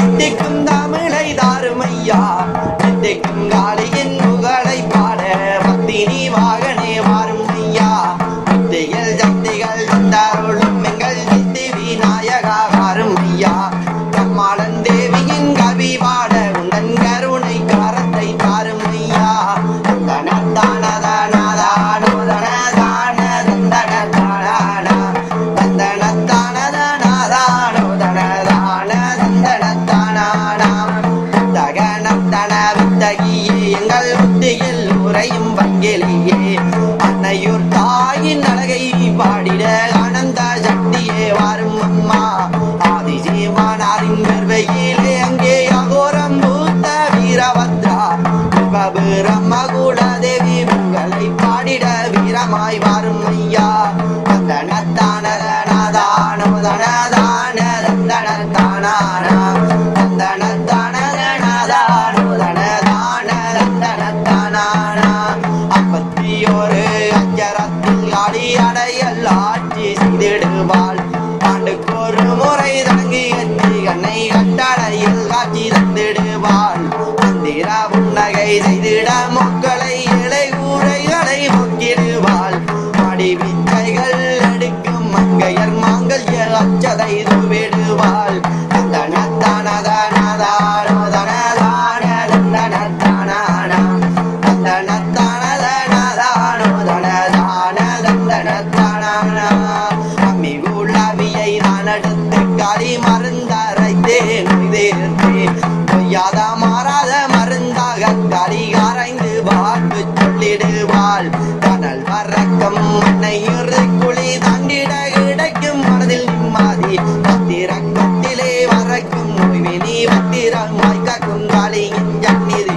They எங்கள் புத்தியில் உரையும் பங்கிலேயே அன்னையூர் தாயின் அழகை அடையல் ஆட்சி செய்திடுவாள் ஆண்டுக்கு ஒரு முறை தங்கி எத்தி கண்ணை கட்டடையில் காட்சி தந்திடுவாள். மந்திர புன்னகை செய்திட மக்களை யாதா மாறாத மருந்தாக கரிகாரைந்து வாழ்வு சொல்லிடுவாள். கடல் வரக்கம் மண்ணை குழி தாண்டிட கிடைக்கும் மனதில் நிம்மதி பத்திரக்கத்திலே வரக்கும் நோய்வினி பத்திரமாய் காக்கும் காளியின் ஜன்னிதி